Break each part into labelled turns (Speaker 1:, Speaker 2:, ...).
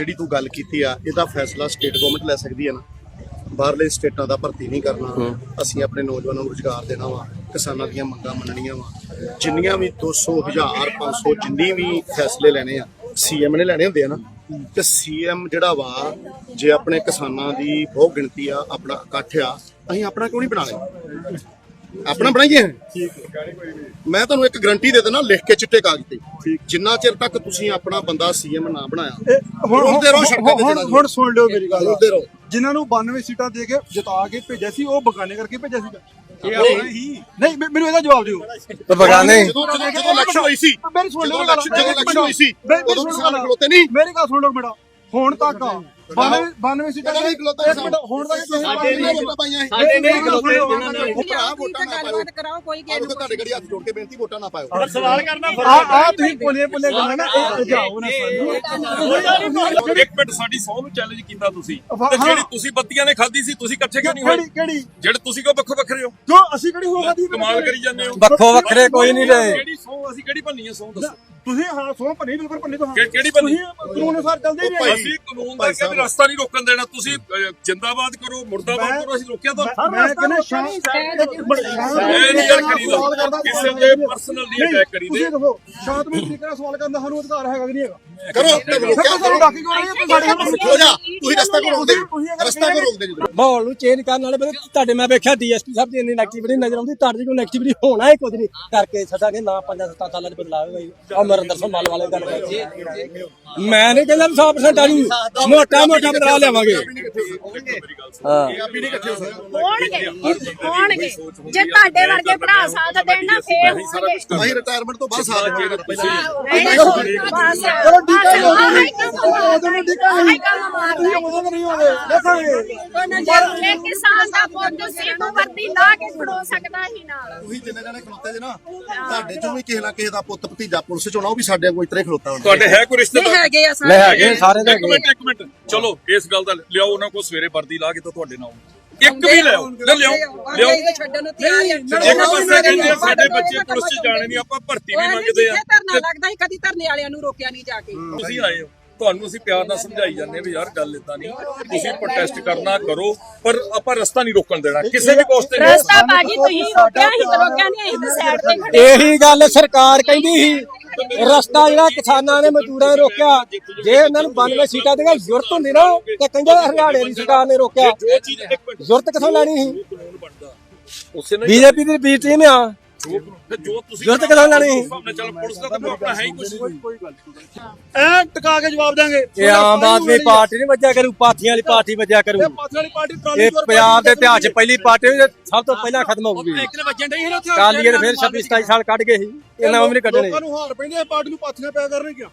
Speaker 1: ਜਿਹੜੀ ਤੂੰ ਗੱਲ ਕੀਤੀ ਆ ਇਹਦਾ ਫੈਸਲਾ ਸਟੇਟ ਗਵਰਨਮੈਂਟ ਲੈ ਸਕਦੀ ਹੈ ਨਾ। ਬਾਹਰਲੇ ਸਟੇਟਾਂ ਦਾ ਭਰਤੀ ਨਹੀਂ ਕਰਨਾ। ਅਸੀਂ ਆਪਣੇ ਨੌਜਵਾਨਾਂ ਨੂੰ ਰੁਜ਼ਗਾਰ ਦੇਣਾ ਵਾ ਕਿਸਾਨਾਂ ਦੀਆਂ ਮੰਗਾਂ ਮੰਨਣੀਆਂ ਵਾ। ਜਿੰਨੀਆਂ ਵੀ 200 1000 500 ਜਿੰਨੀ ਵੀ ਫੈਸਲੇ ਲੈਣੇ ਆ ਸੀਐਮ ਨੇ ਲੈਣੇ ਹੁੰਦੇ ਆ ਨਾ। ਤੇ ਸੀਐਮ ਜਿਹੜਾ ਵਾ ਜੇ ਆਪਣੇ ਕਿਸਾਨਾਂ ਦੀ ਬਹੁਤ ਗਿਣਤੀ ਆ ਆਪਣਾ ਇਕੱਠ ਆ ਅਸੀਂ ਆਪਣਾ ਕਿਉਂ ਨਹੀਂ ਬਣਾ ਲਿਆ ਆਪਣਾ ਬਣਾਈਏ? ਮੈਂ ਤੁਹਾਨੂੰ ਇੱਕ ਗਰੰਟੀ ਦੇ ਦਿੰਦਾ ਲਿਖ ਕੇ ਚਿੱਟੇ ਕਾਗਜ਼ ਤੇ। ਜਿੰਨਾ ਚਿਰ ਤੱਕ ਤੁਸੀਂ ਆਪਣਾ ਬੰਦਾ ਸੀਐਮ ਨਾ ਬਣਾਇਆ ਰੁਲਦੇ ਰਹੋ ਸੜਕਾਂ ਤੇ
Speaker 2: ਹੁਣ ਹੁਣ ਸੁਣ ਲਿਓ ਮੇਰੀ ਗੱਲ।
Speaker 1: ਰੁਲਦੇ ਰਹੋ।
Speaker 2: ਜਿਨ੍ਹਾਂ ਨੂੰ 92 ਸੀਟਾਂ ਦੇ ਕੇ ਜਿਤਾ ਕੇ ਭੇਜਿਆ ਸੀ ਉਹ ਬਗਾਨੇ ਕਰਕੇ ਭੇਜਿਆ ਸੀਗਾ। ਹੀ ਨਹੀਂ। ਮੈਨੂੰ ਇਹਦਾ ਜਵਾਬ ਦਿਓ।
Speaker 3: ਤੇ ਬਗਾਨੇ।
Speaker 1: ਜਦੋਂ ਜਦੋਂ ਇਲੈਕਸ਼ਨ ਹੋਈ ਸੀ
Speaker 2: ਮੇਰੀ ਸੁਣ ਲਿਓ
Speaker 1: ਜਦੋਂ ਇਲੈਕਸ਼ਨ ਹੋਈ ਸੀ
Speaker 2: ਮੇਰੀ-
Speaker 1: ਉਦੋਂ
Speaker 2: ਗੱਲ।
Speaker 1: ਖਲੋਤੇ ਨਹੀਂ।
Speaker 2: ਮੇਰੀ ਗੱਲ ਸੁਣ ਲਓ ਮੇਰਾ। ਹੁਣ ਤੱਕ 92 92 ਸੀਟਾਂ
Speaker 1: ਕਦੋਂ
Speaker 2: ਦੇ
Speaker 1: ਨਹੀਂ ਖਲੋਤਾ
Speaker 2: ਇੱਕ ਮਿੰਟ ਹੁਣ ਤੱਕ ਤੁਸੀਂ
Speaker 1: ਸਾਡੇ ਨਹੀਂ ਵੋਟਾਂ ਪਾਈਆਂ ਸੀ।
Speaker 2: ਸਾਡੇ ਨਹੀਂ ਖਲੋਤੇ
Speaker 1: ਉਹ ਭਰਾ ਵੋਟਾਂ ਨਾ ਪਾਇਓ
Speaker 4: ਕਰਾਓ ਕੋਈ
Speaker 1: ਆਹ ਦੇਖੋ ਤੁਹਾਡੇ ਘੜੀ ਹੱਥ ਜੋੜ ਕੇ ਬੇਨਤੀ ਵੋਟਾਂ ਨਾ ਪਾਇਓ।
Speaker 2: ਆ ਆ ਤੁਸੀਂ ਪੁੱਲੇ ਪੁੱਲੇ ਗੱਲਾਂ ਨਾ ਇਹ ਜਾਓ ਨਾ ਸਾਨੂੰ।
Speaker 5: ਇੱਕ ਮਿੰਟ ਸਾਡੀ ਸੌ ਨੂੰ ਚੈਲੰਜ ਕੀਤਾ ਤੁਸੀਂ।
Speaker 2: ਹਾਂ।
Speaker 5: ਤੇ ਜਿਹੜੀ ਤੁਸੀਂ ਬੱਤੀਆਂ ਨੇ ਖਾਧੀ ਸੀ ਤੁਸੀਂ ਇਕੱਠੇ ਕਿਉਂ ਨਹੀਂ
Speaker 2: ਕਿਹੜੀ
Speaker 5: ਹੋਏ?
Speaker 2: ਕਿਹੜੀ
Speaker 5: ਜਿਹੜੇ ਤੁਸੀਂ ਕੋ ਵੱਖੋ ਵੱਖਰੇ ਹੋ?
Speaker 2: ਕਿਉਂ ਅਸੀਂ ਕਿਹੜੀ ਹੋਗਾ ਦੀ
Speaker 5: ਕਮਾਲ ਕਰੀ ਜਾਂਦੇ ਹੋ।
Speaker 3: ਵੱਖੋ ਵੱਖਰੇ ਕੋਈ ਨਹੀਂ ਰਹੇ।
Speaker 5: ਕਿਹੜੀ ਸੌ ਅਸੀਂ ਕਿਹੜੀ ਭੰਨੀ ਹੈ ਸੌ ਦੱਸੋ।
Speaker 2: ਤੁਸੀਂ ਹਾਂ ਸੋ ਭੰਨੀ ਬਿਲਕੁਲ ਭੰਨੀ ਤੋਂ ਹਾਂ।
Speaker 5: ਕਿ- ਕਿਹੜੀ ਭੰਨੀ?
Speaker 2: ਤੁਸੀਂ ਕਾਨੂੰਨ ਅਨੁਸਾਰ ਚੱਲਦੇ ਹੀ
Speaker 1: ਭਾਈ,
Speaker 2: ਨਹੀਂ
Speaker 5: ਅਸੀਂ ਕਾਨੂੰਨ ਦਾ ਕਿਹਾ ਵੀ ਰਸਤਾ ਨਹੀਂ ਰੋਕਣ ਦੇਣਾ ਤੁਸੀਂ ਜਿੰਦਾਬਾਦ ਕਰੋ ਮੁਰਦਾਬਾਦ
Speaker 2: ਮੈਂ-
Speaker 5: ਕਰੋ ਅਸੀਂ ਰੋਕਿਆ ਤਾਂ
Speaker 2: ਮੈਂ ਕਹਿੰਦਾ ਸ਼ਾਮ
Speaker 5: ਇਹ ਨਹੀਂ ਯਾਰ ਕਰੀਦਾ। ਕਿਸੇ ਦੇ ਪਰਸਨਲ ਨਹੀਂ ਅਟੈਕ ਕਰੀਦੇ।
Speaker 2: ਤੁਸੀਂ ਦੇਖੋ ਸ਼ਾਂਤਮਈ ਤਰੀਕੇ ਨਾਲ ਸਵਾਲ ਕਰਨ ਦਾ ਸਾਨੂੰ ਅਧਿਕਾਰ ਹੈਗਾ ਕਿ ਨਹੀਂ ਹੈਗਾ।
Speaker 1: ਕਰੋ ਤੇ ਰੋਕਿਆ।
Speaker 2: ਸਾਨੂੰ ਡਾਕੀ ਕਿਉਂ ਰਹੀ ਹੈ? ਸਾਡੇ ਨਾਲ
Speaker 1: ਹੋ ਜਾ। ਤੁਸੀਂ ਰਸਤਾ ਕੋ ਰੋਕਦੇ? ਰਸਤਾ ਕੋ ਰੋਕਦੇ ਜੀ
Speaker 3: ਮਾਹੌਲ ਨੂੰ ਚੇਂਜ ਕਰਨ ਵਾਲੇ ਬੰਦੇ ਤੁਹਾਡੇ ਮੈਂ ਵੇਖਿਆ ਡੀਐਸਪੀ ਸਾਹਿਬ ਦੀ ਇੰਨੀ ਨੈਗੇਟਿਵਿਟੀ ਨਜ਼ਰ ਆਉਂਦੀ ਤੁਹਾਡੀ ਕੋਈ ਨੈਗੇਟਿਵਿਟੀ ਹੋਣਾ ਹੀ ਕੁਝ ਨਹੀਂ। ਕਰਕੇ ਛੱਡਾਂਗੇ ਨਾ ਪੰਜਾਂ ਸੱਤਾਂ ਸਾਲਾਂ ਚ ਬਦਲਾਅ ਹੋਏਗਾ ਅਮਰਿੰਦਰ ਸਿੰਘ ਮਾਲ ਵਾਲੇ ਗੱਲ ਕਰਦੇ ਮੈਂ ਨਹੀਂ ਕਹਿੰਦਾ ਵੀ 100% ਆਣੀ ਮੋਟਾ ਮੋਟਾ ਬਦਲਾਅ ਲਿਆਵਾਂਗੇ ਹਾਂ
Speaker 4: ਹੋਣਗੇ ਹੋਣਗੇ ਜੇ ਤੁਹਾਡੇ ਵਰਗੇ ਭਰਾ ਸਾਥ ਦੇਣ ਨਾ ਫੇਰ ਹੋਣਗੇ
Speaker 1: ਅਸੀਂ ਰਿਟਾਇਰਮੈਂਟ ਤੋਂ ਬਾਅਦ ਸਾਥ ਦੇ
Speaker 4: ਚਲੋ ਠੀਕ ਹੈ
Speaker 2: ਉਦੋਂ ਨੂੰ ਠੀਕ ਹੈ ਤੁਸੀਂ ਉਦੋਂ ਨੂੰ ਨਹੀਂ ਹੋਵੇ ਦੇਖਾਂਗੇ
Speaker 4: ਜੇ ਕਿਸਾਨ ਦਾ ਪੁੱਤ ਸੀ ਤੋਂ ਵਰਦੀ ਲਾ ਕੇ ਖੜੋ ਸਕਦਾ ਹੀ ਨਾਲ
Speaker 1: ਤੁਸੀਂ ਜਿੰਨੇ ਜਣੇ ਖਲੋਤੇ ਜੇ ਨਾ ਤੁਹਾਡੇ ਚੋਂ ਵੀ ਕਿਸੇ ਨਾ ਕਿਸੇ ਦਾ ਪੁੱਤ ਭਤੀਜਾ ਪੁਲਿਸ ਚ ਹੋਣਾ ਉਹ ਵੀ ਸਾਡੇ ਕੋਲ ਇਤਰੇ ਖਲੋਤਾ ਹੋਣਾ।
Speaker 5: ਤੁਹਾਡੇ ਹੈ ਕੋਈ ਰਿਸ਼ਤੇਦਾਰ?
Speaker 4: ਹੈਗੇ ਆ
Speaker 3: ਲੈ ਹੈਗੇ ਸਾਰੇ ਦੇ
Speaker 5: ਇੱਕ
Speaker 3: ਹੈਗੇ
Speaker 5: ਮਿੰਟ ਇੱਕ ਮਿੰਟ। ਚਲੋ ਇਸ ਗੱਲ ਦਾ ਲਿਆਓ ਉਹਨਾਂ ਕੋ ਸਵੇਰੇ ਵਰਦੀ ਲਾ ਕੇ ਤਾਂ ਤੁਹਾਡੇ ਨਾਲ ਇੱਕ ਵੀ ਲਿਆਓ ਲੈ ਲਿਆਓ ਲਿਆਓ।
Speaker 4: ਛੱਡਣ ਨੂੰ ਤਿਆਰ ਹੈ
Speaker 5: ਇੱਕ ਪਾਸੇ ਕਹਿੰਦੇ ਆ, ਸਾਡੇ ਬੱਚੇ ਪੁਲਿਸ ਚ ਜਾਣੇ ਨਹੀਂ ਆਪਾਂ ਭਰਤੀ ਵੀ ਮੰਗਦੇ ਆ।
Speaker 4: ਧਰਨਾ ਲੱਗਦਾ ਹੀ ਕਦੀ ਧਰਨੇ ਵਾਲਿਆਂ ਨੂੰ ਰੋਕਿਆ ਨਹੀਂ ਜਾ ਕੇ।
Speaker 5: ਤੁਸੀਂ ਆਏ ਹੋ। ਤੁਹਾਨੂੰ ਅਸੀਂ ਪਿਆਰ ਨਾਲ ਸਮਝਾਈ ਜਾਂਦੇ ਵੀ ਯਾਰ ਗੱਲ ਇਦਾਂ ਨਹੀਂ। ਤੁਸੀਂ ਪ੍ਰੋਟੈਸਟ ਕਰਨਾ ਕਰੋ ਪਰ ਆਪਾਂ ਰਸਤਾ ਨਹੀਂ ਰੋਕਣ ਦੇਣਾ। ਕਿਸੇ ਵੀ ਕੋਸਟ ਤੇ ਨਹੀਂ
Speaker 4: ਰਸਤਾ ਬਾਜੀ ਤੁਸੀਂ ਰੋਕਿਆ ਹੀ ਤੇ ਰੋਕਿਆ ਨਹੀਂ ਅਸੀਂ ਤਾਂ ਸਾਈਡ ਤੇ ਖੜੇ
Speaker 3: ਇਹੀ ਗੱਲ ਸਰਕਾਰ ਕਹਿੰਦੀ ਸੀ। ਰਸਤਾ ਜਿਹੜਾ ਕਿਸਾਨਾਂ ਨੇ ਮਜ਼ਦੂਰਾਂ ਨੇ ਰੋਕਿਆ ਜੇ ਇਹਨਾਂ ਨੂੰ 92 ਸੀਟਾਂ ਦੀਆਂ ਜ਼ਰੂਰਤ ਹੁੰਦੀ ਨਾ ਤੇ ਕਹਿੰਦੇ ਹਰਿਆਣੇ ਦੀ ਸਰਕਾਰ ਨੇ ਰੋਕਿਆ। ਜ਼ਰੂਰਤ ਕਿੱਥੋਂ ਲੈਣੀ ਸੀ? ਬੀਜੇਪੀ ਦੀ ਬੀ ਟੀਮ ਆ।
Speaker 5: ਜੋ ਤੁਸੀਂ
Speaker 3: ਕਿੱਥੋਂ ਲੈਣੀ ਸੀ।
Speaker 5: ਸਾਹਮਣੇ ਚੱਲ ਪੁਲਿਸ ਦਾ ਤਾਂ ਆਪਣਾ ਹੈ ਹੀ ਕੁਝ
Speaker 2: ਐ ਟਿਕਾ ਕੇ ਜਵਾਬ ਦਾਂਗੇ
Speaker 3: ਇਹ ਆਮ ਆਦਮੀ ਪਾਰਟੀ ਨਹੀਂ ਵੱਜਿਆ ਕਰੂ ਪਾਥੀਆਂ ਵਾਲੀ ਪਾਰਟੀ ਵੱਜਿਆ ਕਰੂ।
Speaker 2: ਇਹ ਪਾਥੀ ਵਾਲੀ ਪਾਰਟੀ ਟਰਾਲੀ
Speaker 3: ਇਹ ਪੰਜਾਬ ਦੇ ਇਤਿਹਾਸ 'ਚ ਪਹਿਲੀ ਪਾਰਟੀ ਹੋਈ ਸਭ ਤੋਂ ਪਹਿਲਾਂ ਖਤਮ ਹੋਊਗੀ
Speaker 2: ਵੱਜਣ ਡਈ ਸੀ ਨਾ ਉੱਥੇ।
Speaker 3: ਕਾਲੀਏ ਫਿਰ 26 27 ਸਾਲ ਕੱਢ ਗਏ ਸੀ। ਇਹਨਾਂ ਵੀ ਨਹੀਂ ਕੱਢਣੇ।
Speaker 2: ਲੋਕਾਂ ਨੂੰ ਹਾਰ ਪੈਂਦੇ ਆ ਪਾਰਟੀ ਨੂੰ ਪਾਥੀਆਂ ਪਿਆ ਕਰਨੇ ਕਿਆ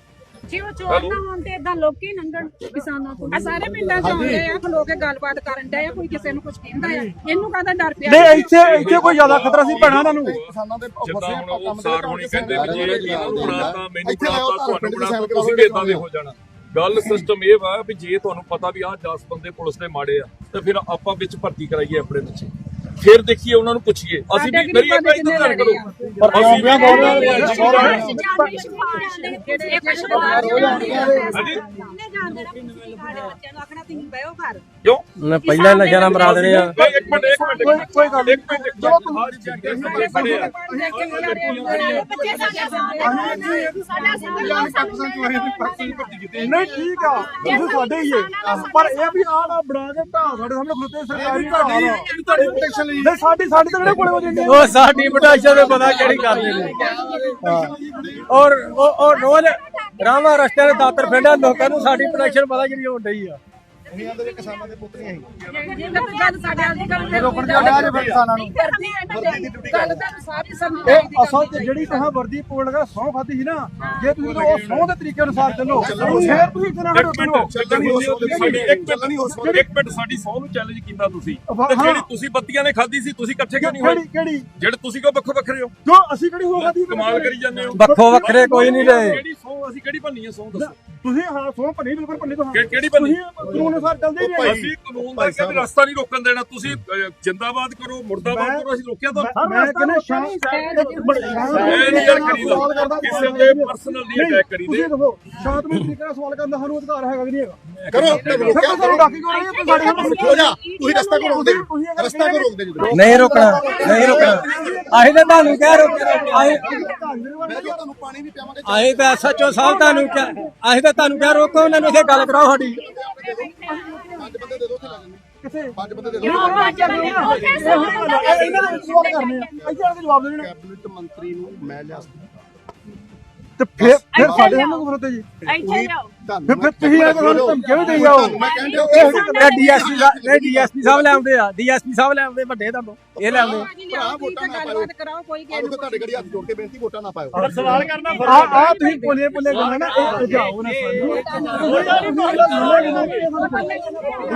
Speaker 4: ਜੇ ਉਹ ਚੋਰ ਨਾ ਹੋਣ ਤੇ ਇਦਾਂ ਲੋਕੀ ਨੰਗਣ ਕਿਸਾਨਾਂ ਤੋਂ। ਆ ਸਾਰੇ ਪਿੰਡਾਂ ਚ ਆਉਂਦੇ ਆ ਖਲੋ ਕੇ ਗੱਲਬਾਤ ਕਰਨ ਡਏ ਆ ਕੋਈ ਕਿਸੇ ਨੂੰ ਕੁਝ ਕਹਿੰਦਾ ਆ। ਇਹਨੂੰ ਕਾਹਦਾ ਡਰ ਪਿਆ?
Speaker 2: ਨਹੀਂ ਇੱਥੇ ਇੱਥੇ ਕੋਈ ਜ਼ਿਆਦਾ ਖਤਰਾ ਸੀ ਭੈਣਾ ਇਹਨਾਂ ਨੂੰ?
Speaker 1: ਕਿਸਾਨਾਂ ਦੇ
Speaker 5: ਜਿੱਦਾਂ ਹੁਣ ਉਹ ਸਾਰ ਹੋਣੀ ਕਹਿੰਦੇ ਵੀ ਜੇ ਇਹਨੂੰ ਬਣਾਤਾ ਮੈਨੂੰ
Speaker 1: ਇੱਥੇ ਲਿਆਓ
Speaker 5: ਬਣਾਤਾ
Speaker 1: ਤਾਂ
Speaker 5: ਤੁਹਾਨੂੰ
Speaker 1: ਪਿੰਡ ਦੇ
Speaker 5: ਬਣਾਤਾ
Speaker 1: ਸੈਨਿਕ
Speaker 5: ਤੁਸੀਂ ਵੀ ਇਦਾਂ ਦੇ ਹੋ ਜਾਣਾ। ਗੱਲ ਸਿਸਟਮ ਇਹ ਵਾ ਵੀ ਜੇ ਤੁਹਾਨੂੰ ਪਤਾ ਵੀ ਆਹ 10 ਬੰਦੇ ਪੁਲਿਸ ਦੇ ਮਾੜੇ ਆ ਤਾਂ ਫਿਰ ਆਪਾਂ ਵਿੱਚ ਭਰਤੀ ਕਰਾਈਏ ਆਪਣੇ ਬੱਚੇ ਫਿਰ ਦੇਖੀਏ ਉਹਨਾਂ ਨੂੰ ਪੁੱਛੀਏ ਅਸੀਂ ਵੀ ਮੇਰੀ ਇੱਕ ਵਾਰੀ ਤਾਂ ਕਰੋ ਪਰ ਅਸੀਂ ਵੀ ਕਿਉਂ
Speaker 3: ਮੈਂ ਪਹਿਲਾਂ ਹੀ ਨਸ਼ਾ ਨਾ ਮਰਾ ਦੇਣੇ ਆ
Speaker 5: ਨਹੀਂ, ਇੱਕ ਮਿੰਟ ਇੱਕ ਮਿੰਟ ਕੋਈ ਗੱਲ ਇੱਕ ਮਿੰਟ ਇੱਕ ਮਿੰਟ ਹਰ ਜਗ੍ਹਾ ਸਾਡੇ ਖੜੇ ਆ
Speaker 2: ਨਹੀਂ ਠੀਕ ਆ ਤੁਸੀਂ ਸਾਡੇ ਹੀ ਹੈ ਪਰ ਇਹ ਵੀ ਆਹ ਨਾ ਬਣਾ ਕੇ ਢਾ ਸਾਡੇ ਸਾਹਮਣੇ ਖਲੋਤੇ ਸਰਕਾਰੀ ਢਾ ਤੁਹਾਡੀ ਪ੍ਰੋਟੈਕਸ਼ਨ ਨਹੀਂ ਸਾਡੀ ਸਾਡੀ ਤਾਂ ਕਿਹੜੇ ਕੋਲੇ ਹੋ ਜਾਂਦੀ
Speaker 3: ਉਹ ਸਾਡੀ ਪਟਾਸ਼ਾ ਦੇ ਪਤਾ ਕਿਹੜੀ ਕਰਦੇ ਨੇ ਹਾਂ। ਔਰ ਉਹ ਉਹ ਰੋਜ਼ ਰਾਮਾ ਰਸਤੇ ਦੇ ਦਾਤਰ ਫੇਂਡਾ ਲੋਕਾਂ ਨੂੰ ਸਾਡੀ ਪ੍ਰੋਟੈਕਸ਼ਨ ਪਤਾ ਕਿਹੜੀ ਹੋਣ ਡਈ ਆ।
Speaker 1: ਦੁਨੀਆ ਦੇ ਵਿੱਚ ਕਿਸਾਨਾਂ ਦੇ ਪੁੱਤ ਨਹੀਂ ਹੈਗੇ।
Speaker 2: ਰੋਕਣ ਦੀ ਆਵਾਜ਼ ਹੈ ਫਿਰ ਕਿਸਾਨਾਂ ਨੂੰ।
Speaker 4: ਗੱਲ ਤਾਂ ਸਾਰੀ ਸਮਝ
Speaker 2: ਇਹ ਅਸਲ ਤੇ ਜਿਹੜੀ ਤੁਸੀਂ ਵਰਦੀ ਪੋਲ ਲਗਾ ਸੌ ਖਾਦੀ ਸੀ ਨਾ ਜੇ ਤੁਸੀਂ ਉਹ ਸੌ ਦੇ ਤਰੀਕੇ ਅਨੁਸਾਰ ਚੱਲੋ ਫਿਰ ਤੁਸੀਂ ਇਤਨਾ
Speaker 5: ਇੱਕ ਮਿੰਟ ਚੱਲਣ ਨਹੀਂ ਸਾਡੀ ਇੱਕ ਮਿੰਟ ਨਹੀਂ। ਹੋ ਸਕਦਾ ਇੱਕ ਮਿੰਟ ਸਾਡੀ ਸੌ ਨੂੰ ਚੈਲੰਜ ਕੀਤਾ ਤੁਸੀਂ। ਤੇ ਜਿਹੜੀ ਤੁਸੀਂ ਬੱਤੀਆਂ ਨੇ ਖਾਧੀ ਸੀ ਤੁਸੀਂ ਇਕੱਠੇ ਕਿਉਂ ਨਹੀਂ ਹੋਏ?
Speaker 2: ਕਿਹੜੀ ਕਿਹੜੀ?
Speaker 5: ਜਿਹੜੇ ਤੁਸੀਂ ਕੋ ਵੱਖੋ ਵੱਖਰੇ ਹੋ?
Speaker 2: ਕਿਉਂ ਅਸੀਂ ਕਿਹੜੀ ਹੋ ਖਾਦੀ
Speaker 5: ਕਮਾਲ ਕਰੀ ਜਾਂਦੇ ਹੋ।
Speaker 3: ਵੱਖੋ ਵੱਖਰੇ ਕੋਈ ਨਹੀਂ ਰਹੇ।
Speaker 5: ਕਿਹੜੀ ਸੌ ਅਸੀਂ ਕਿਹੜੀ ਭੰਨੀ ਹੈ? ਸੌ ਦੱਸੋ।
Speaker 2: ਤੁਸੀਂ ਹਾਂ ਸੌ ਭੰਨੀ ਬਿਲਕੁਲ ਭੰਨੀ ਤੋਂ ਹਾਂ।
Speaker 5: ਕਿ- ਕਿਹੜੀ ਭੰਨੀ?
Speaker 2: ਤੁਸੀਂ ਕਾਨੂੰਨ ਅਨੁਸਾਰ ਚੱਲਦੇ ਨਹੀਂ।
Speaker 5: ਅਸੀਂ ਕਾਨੂੰਨ ਦਾ ਕਿਹਾ ਵੀ ਰਸਤਾ ਨਹੀਂ ਰੋਕਣ ਦੇਣਾ ਤੁਸੀਂ ਜਿੰਦਾਬਾਦ ਕਰੋ ਮੁਰਦਾਬਾਦ ਕਰੋ ਅਸੀਂ ਰੋਕਿਆ ਤਾਂ
Speaker 2: ਮੈਂ ਕਹਿੰਦਾ
Speaker 5: ਇਹ ਨਹੀਂ ਯਾਰ ਕਰੀਦਾ। ਕਿਸੇ ਦੇ ਪਰਸਨਲ ਨਹੀਂ ਅਟੈਕ ਕਰੀਦੇ।
Speaker 2: ਤੁਸੀਂ ਦੇਖੋ ਸ਼ਾਂਤਮਈ ਤਰੀਕੇ ਨਾਲ ਸਵਾਲ ਕਰਨ ਦਾ ਸਾਨੂੰ ਅਧਿਕਾਰ ਹੈਗਾ ਕਿ ਨਹੀਂ ਹੈਗਾ।
Speaker 1: ਕਰੋ
Speaker 2: ਫਿਰ ਤਾਂ ਸਾਨੂੰ ਡਾਕੀ ਕਿਉਂ ਰਹੀ ਹੈ ਸਾਡੇ ਸਾਹਮਣੇ
Speaker 1: ਹੋ ਜਾ ਤੁਸੀਂ ਰਸਤਾ ਕੋ ਰੋਕਦੇ। ਰਸਤਾ ਕੋ ਰੋਕਦੇ
Speaker 3: ਨਹੀਂ ਰੋਕਣਾ ਨਹੀਂ ਰੋਕਣਾ। ਅਸੀਂ ਤਾਂ ਤੁਹਾਨੂੰ ਕਹਿ
Speaker 1: ਮੈਂ ਕਿਹਾ ਤੁਹਾਨੂੰ ਪਾਣੀ ਵੀ ਪਿਆਵਾਂਗੇ।
Speaker 3: ਅਸੀਂ ਤਾਂ ਐਸਐਚਓ ਸਾਹਿਬ ਤੁਹਾਨੂੰ ਕਿਹਾ ਅਸੀਂ ਤਾਂ ਤੁਹਾਨੂੰ ਕਿਹਾ ਰੋਕੋ ਉਹਨਾਂ ਨੂੰ ਇੱਥੇ ਗੱਲ ਕਰਾਓ ਸਾਡੀ।
Speaker 1: ਪੰਜ ਬੰਦੇ ਦੇ ਦਿਓ ਉੱਥੇ ਲਾ ਦਿੰਦੇ
Speaker 2: ਕਿੱਥੇ?
Speaker 1: ਪੰਜ ਬੰਦੇ ਦੇ
Speaker 2: ਇਹਨਾਂ ਦੇ ਸਵਾਲ ਕਰਨੇ ਆ ਇੱਥੇ ਆ ਕੇ ਜਵਾਬ ਦੇਣੇ।
Speaker 1: ਕੈਬਨਿਟ ਮੰਤਰੀ ਨੂੰ ਮੈਂ ਲਿਆ
Speaker 2: ਤੇ ਫਿਰ ਫਿਰ ਸਾਡੇ ਸਾਹਮਣੇ ਖਬਰਤੇ ਜੀ?
Speaker 4: ਇੱਥੇ ਜਾਓ।
Speaker 2: ਫਿਰ ਫਿਰ ਤੁਸੀਂ ਆ ਕੇ ਸਾਨੂੰ ਧਮਕੀਆਂ ਵੀ ਦੇਈ ਜਾਓ
Speaker 3: ਇਹ ਡੀਐਸਪੀ ਸਾਹਿਬ ਨਹੀਂ ਡੀਐਸਪੀ ਸਾਹਿਬ ਲੈ ਆਉਂਦੇ ਆ ਡੀਐਸਪੀ ਸਾਹਿਬ ਲੈ ਆਉਂਦੇ ਵੱਡੇ ਤੁਹਾਨੂੰ ਇਹ ਲੈ ਆਉਂਦੇ
Speaker 1: ਭਰਾ ਵੋਟਾਂ ਨਾ ਪਾਇਓ
Speaker 4: ਗੱਲਬਾਤ ਕਰਾਓ ਕੋਈ
Speaker 1: ਦੇਖੋ ਤੁਹਾਡੇ ਗੜੀ ਹੱਥ ਜੋੜ ਕੇ ਬੇਨਤੀ ਵੋਟਾਂ ਨਾ ਪਾਇਓ
Speaker 2: ਸਵਾਲ ਕਰਨਾ ਆ ਆ ਤੁਸੀਂ ਬੋਲੇ ਬੋਲੇ ਗੱਲਾਂ ਨਾ ਇਹ ਜਾਓ ਨਾ ਸਾਨੂੰ